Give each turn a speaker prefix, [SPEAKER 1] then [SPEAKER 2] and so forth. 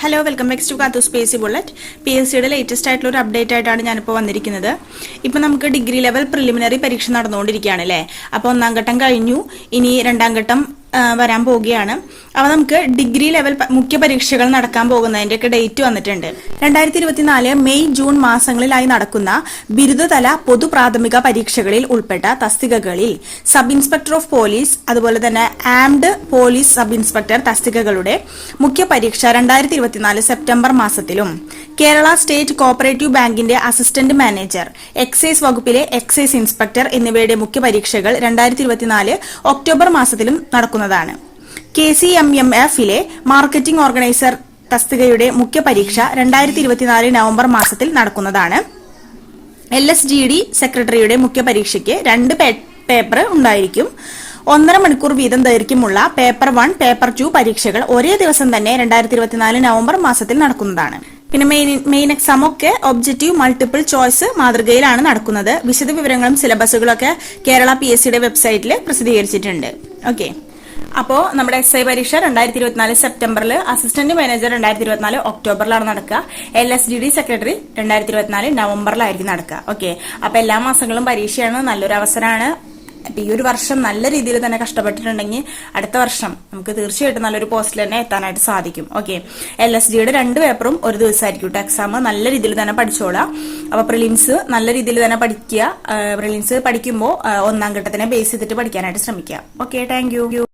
[SPEAKER 1] Hello welcome back to കാത്തു സ്പേസി bullet P S സിയുടെ ലേറ്റസ്റ്റ് ആയിട്ടുള്ള ഒരു അപ്ഡേറ്റ് ആയിട്ടാണ് ഞാനിപ്പോൾ വന്നിരിക്കുന്നത്. ഇപ്പോൾ നമുക്ക് ഡിഗ്രി ലെവൽ പ്രിലിമിനറി പരീക്ഷ നടന്നുകൊണ്ടിരിക്കുകയാണ് അല്ലേ? അപ്പോൾ ഒന്നാം ഘട്ടം കഴിഞ്ഞു. ഇനി രണ്ടാം ഘട്ടം വരാൻ പോവുകയാണ്. അവ നമുക്ക് ഡിഗ്രി ലെവൽ മുഖ്യ പരീക്ഷകൾ നടക്കാൻ പോകുന്നതിന്റെ ഒക്കെ ഡേറ്റ് വന്നിട്ടുണ്ട്. രണ്ടായിരത്തി ഇരുപത്തിനാല് മെയ് ജൂൺ മാസങ്ങളിലായി നടക്കുന്ന ബിരുദതല പൊതു പ്രാഥമിക പരീക്ഷകളിൽ ഉൾപ്പെട്ട തസ്തികകളിൽ സബ് ഇൻസ്പെക്ടർ ഓഫ് പോലീസ് അതുപോലെ തന്നെ ആംഡ് പോലീസ് സബ് ഇൻസ്പെക്ടർ തസ്തികകളുടെ മുഖ്യ പരീക്ഷ രണ്ടായിരത്തി സെപ്റ്റംബർ മാസത്തിലും കേരള സ്റ്റേറ്റ് കോപ്പറേറ്റീവ് ബാങ്കിന്റെ അസിസ്റ്റന്റ് മാനേജർ എക്സൈസ് വകുപ്പിലെ എക്സൈസ് ഇൻസ്പെക്ടർ എന്നിവയുടെ മുഖ്യ പരീക്ഷകൾ രണ്ടായിരത്തി ഇരുപത്തിനാല് ഒക്ടോബർ മാസത്തിലും നടക്കുന്നതാണ്. കെ സി എം എം എഫിലെ മാർക്കറ്റിംഗ് ഓർഗനൈസർ തസ്തികയുടെ മുഖ്യ പരീക്ഷ രണ്ടായിരത്തി ഇരുപത്തിനാല് നവംബർ മാസത്തിൽ നടക്കുന്നതാണ്. എൽ എസ് ജി ഡി സെക്രട്ടറിയുടെ മുഖ്യ പരീക്ഷയ്ക്ക് രണ്ട് പേപ്പർ ഉണ്ടായിരിക്കും. ഒന്നര മണിക്കൂർ വീതം ദൈർഘ്യമുള്ള പേപ്പർ വൺ പേപ്പർ ടു പരീക്ഷകൾ ഒരേ ദിവസം തന്നെ രണ്ടായിരത്തി ഇരുപത്തിനാല് നവംബർ മാസത്തിൽ നടക്കുന്നതാണ്. പിന്നെ മെയിൻ മെയിൻ എക്സാം ഒക്കെ ഒബ്ജക്റ്റീവ് മൾട്ടിപ്പിൾ ചോയ്സ് മാതൃകയിലാണ് നടക്കുന്നത്. വിശദ വിവരങ്ങളും സിലബസുകളും ഒക്കെ കേരള പി എസ് സിയുടെ വെബ്സൈറ്റിൽ പ്രസിദ്ധീകരിച്ചിട്ടുണ്ട്. ഓക്കെ അപ്പോൾ നമ്മുടെ എസ് ഐ പരീക്ഷ രണ്ടായിരത്തി ഇരുപത്തിനാല് സെപ്റ്റംബറിൽ അസിസ്റ്റന്റ് മാനേജർ രണ്ടായിരത്തി ഇരുപത്തിനാല് ഒക്ടോബറിലാണ് നടക്കുക. L S D D secretary രണ്ടായിരത്തി ഇരുപത്തിനാല് നവംബറിലായിരിക്കും നടക്കുക. ഓക്കെ അപ്പൊ എല്ലാ മാസങ്ങളും പരീക്ഷയാണ് നല്ലൊരു അവസരമാണ്. അപ്പൊ ഈ ഒരു വർഷം നല്ല രീതിയിൽ തന്നെ കഷ്ടപ്പെട്ടിട്ടുണ്ടെങ്കിൽ അടുത്ത വർഷം നമുക്ക് തീർച്ചയായിട്ടും നല്ലൊരു പോസ്റ്റിൽ തന്നെ എത്താനായിട്ട് സാധിക്കും. ഓക്കെ എൽ എസ് ഡിയുടെ രണ്ട് പേപ്പറും ഒരു ദിവസമായിരിക്കും എക്സാം നല്ല രീതിയിൽ തന്നെ പഠിച്ചോളാം. അപ്പൊ പ്രിലിംസ് നല്ല രീതിയിൽ തന്നെ പഠിക്കുക. പ്രിലിംസ് പഠിക്കുമ്പോൾ ഒന്നാം ഘട്ടത്തിനെ ബേസ് ചെയ്തിട്ട് പഠിക്കാനായിട്ട് ശ്രമിക്കുക. Okay thank you